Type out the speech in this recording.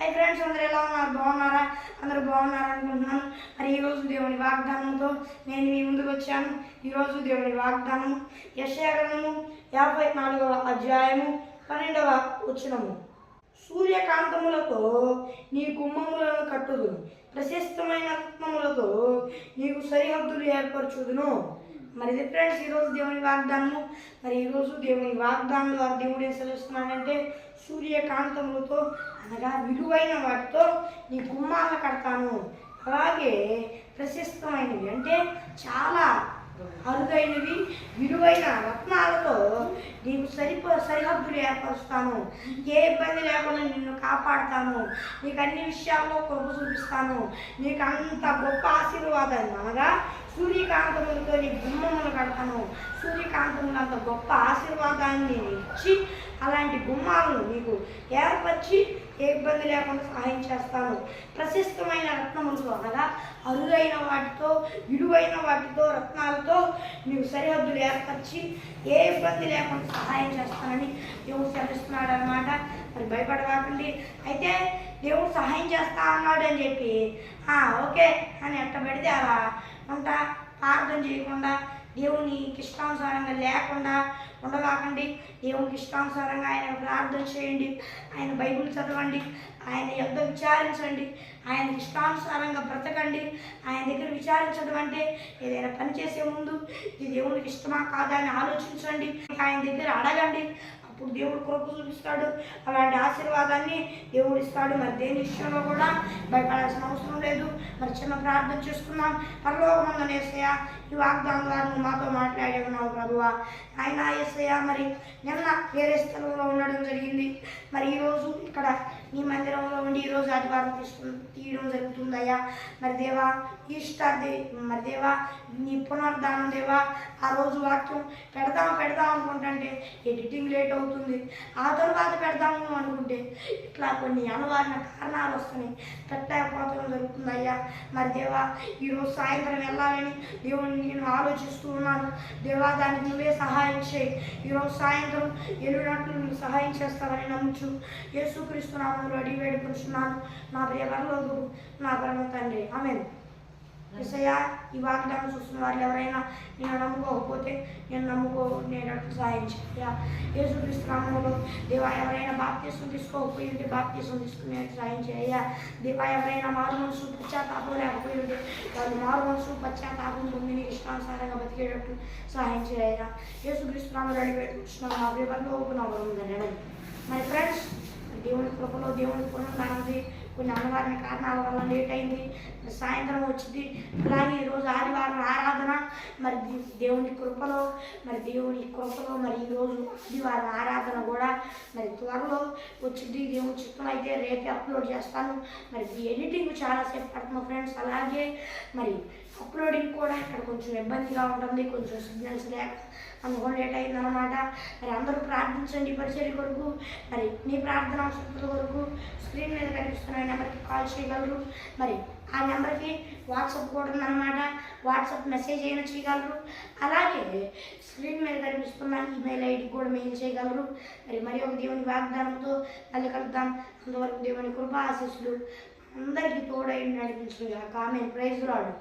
Hi friends అందరూ ఎలా ఉన్నారు? బాగున్నారా? అందరూ బాగున్నారా అనుకుంటున్నాను మరి ఈరోజు దేవుని వాగ్దానంతో నేను మీ ముందుకు వచ్చాను. ఈరోజు దేవుని వాగ్దానం యశగ్రంథము యాభై నాలుగవ అధ్యాయము పన్నెండవ వచనము. సూర్యకాంతములతో నీ గుమ్మములను కట్టుదును ప్రశస్తమైన రత్నములతో నీకు సరిహద్దులు ఏర్పరచుదును. మరి ఇది ఫ్రెండ్స్ ఈరోజు దేవుని వాగ్దానము. మరి ఈరోజు దేవుని వాగ్దానం ద్వారా దేవుడు ఏం సెలవుస్తున్నాడంటే సూర్యకాంతములతో అనగా విలువైన వాటితో నీ గుమ్మాల కడతాను. అలాగే ప్రశస్తమైనవి. అంటే చాలా అరుదైనవి విలువైన రత్నాలతో నీకు సరిపో సరిహద్దులు ఏర్పరుస్తాను. ఏ ఇబ్బంది లేకుండా నిన్ను కాపాడుతాను. నీకు అన్ని విషయాల్లో కృప చూపిస్తాను. నీకు అంత గొప్ప ఆశీర్వాదాన్ని అనగా సూర్యకాంతములతో నీ గుమ్మములు కడతాను. సూర్యకాంతములు అంత గొప్ప ఆశీర్వాదాన్ని ఇచ్చి అలాంటి గుమ్మాలను నీకు ఏర్పరిచి ఏ ఇబ్బంది లేకుండా సహాయం చేస్తాను. ప్రశస్తమైన రత్నములతో అనగా అరుదైన వాటితో విలువైన వాటితో రత్నాలతో నీవు సరిహద్దులు ఏర్పరిచి ఏ ఇబ్బంది లేకుండా సహాయం చేస్తానని దేవుడు సెలవిస్తున్నాడు అనమాట మరి భయపడవాకండి. అయితే దేవుడు సహాయం చేస్తా అన్నాడు అని చెప్పి "ఆ, ఓకే అని ఎట్ట పెడితే అలా ఉంటా ప్రార్థన చేయకుండా దేవునికి ఇష్టానుసారంగా లేకుండా ఉండవాకండి దేవునికి ఇష్టానుసారంగా ఆయన ప్రార్థన చేయండి. ఆయన బైబిల్ చదవండి. ఆయన యొక్క విచారించండి. ఆయన ఇష్టానుసారంగా బ్రతకండి. ఆయన దగ్గర విచారించడం అంటే ఏదైనా పని చేసే ముందు ఇది దేవునికి ఇష్టమా కాదా అని ఆలోచించండి. ఆయన దగ్గర అడగండి. అప్పుడు దేవుడు కృప చూపిస్తాడు. అలాంటి ఆశీర్వాదాన్ని దేవుడు ఇస్తాడు. మరి దేని విషయంలో కూడా భయపడాల్సిన అవసరం లేదు. మరి ప్రార్థన చేసుకున్నాం పరలోకమందని ఏసయ్య ఈ వాగ్దానం ద్వారా నువ్వు మాతో మాట్లాడే ఉన్నావు ప్రభువా. ఆయన ఏసయ్య మరి నిన్న వేరే స్థలంలో ఉండడం జరిగింది. మరి ఈరోజు ఇక్కడ నీ మందిరంలో ఉండి ఈరోజు ఆదివారం తీసుకు తీయడం జరుగుతుందయ్యా. మరి దేవా ఈస్టర్ దే మరి దేవా నీ పునర్దానం దేవా ఆ రోజు వాక్యం పెడదాం పెడదాం అనుకుంటుంటే ఎడిటింగ్ లేట్ అవుతుంది. ఆ తర్వాత పెడదాము అనుకుంటే ఇట్లా కొన్ని అనవారిన కారణాలు వస్తున్నాయి. పెట్టకపోవడం జరుగుతుందయ్యా. మరి దేవా ఈరోజు సాయంత్రం వెళ్ళాలని దేవుని నేను ఆలోచిస్తూ ఉన్నాను. దేవా దానికి నువ్వే సహాయం చేయి. ఈరోజు సాయంత్రం ఎల్లునట్లు నువ్వు సహాయం చేస్తావని నమ్ముచు. యేసుక్రీస్తు నామంలో అడిగి వేడుకుంటున్నాను నా ప్రియవరలోదు నా పరమ తండ్రి. ఆమె ఎసయ్య ఈ వాగ్దానం చూస్తున్న వాళ్ళు ఎవరైనా నేను నమ్ముకోకపోతే నేను నమ్ముకో నేను సహాయం చేయ యేసుక్రీస్తునామంలో దేవా ఎవరైనా బాప్తీసం తీసుకోకపోయి ఉంటే బాప్తీసం తీసుకునే సహాయం చేయ దేవా ఎవరైనా మారు మనసు పశ్చాత్తాపం లేకపోయి ఉంటే వాళ్ళు మారు మనసు పశ్చాత్తాపం పొంది నీకు ఇష్టానుసారంగా బతికేటట్టు సహాయం చేయ యేసుక్రీస్తునామంలో అడిగి పెట్టుకుంటున్నాను నా వివరంలో నా వరం మరి ఫ్రెండ్స్ దేవుని కృపలో దేవుని పునరుద్ధరణది కొన్ని అన్నవారిని కారణాల వల్ల లేట్ అయింది. సాయంత్రం వచ్చింది. అలాగే ఈరోజు ఆదివారం ఆరాధన. మరి దేవుని కృపలో మరి దేవుని కృపలో మరి ఈరోజు ఆదివారం ఆరాధన కూడా మరి త్వరలో వచ్చింది. దేవుని చిత్రం అయితే రేపే అప్లోడ్ చేస్తాను. మరి ఎడిటింగ్ చాలాసేపు పడుతుంది ఫ్రెండ్స్ అలాగే మరి అప్లోడింగ్ కూడా ఇక్కడ కొంచెం ఇబ్బందిగా ఉంటుంది. కొంచెం సిగ్నల్స్ లేక అందుకని లేట్ అయిందనమాట మరి అందరూ ప్రార్థించండి. పరిచయం కొరకు మరి నీ ప్రార్థన అవసరతల కొరకు స్క్రీన్ మీద కనిపిస్తున్న నెంబర్కి కాల్ చేయగలరు. మరి ఆ నెంబర్కి వాట్సాప్ కూడా ఉందన్నమాట. వాట్సాప్ మెసేజ్ అయినా చేయగలరు. అలాగే స్క్రీన్ మీద కనిపిస్తున్న ఈమెయిల్ ఐడి కూడా మెయిల్ చేయగలరు. మరి మరి ఒక దేవుని వాగ్దానంతో మళ్ళీ కలుద్దాం. అంతవరకు దేవుని కృప ఆశీస్సులు అందరికీ తోడై నడిపించుగా కామెంట్ ప్రైజ్ రాడు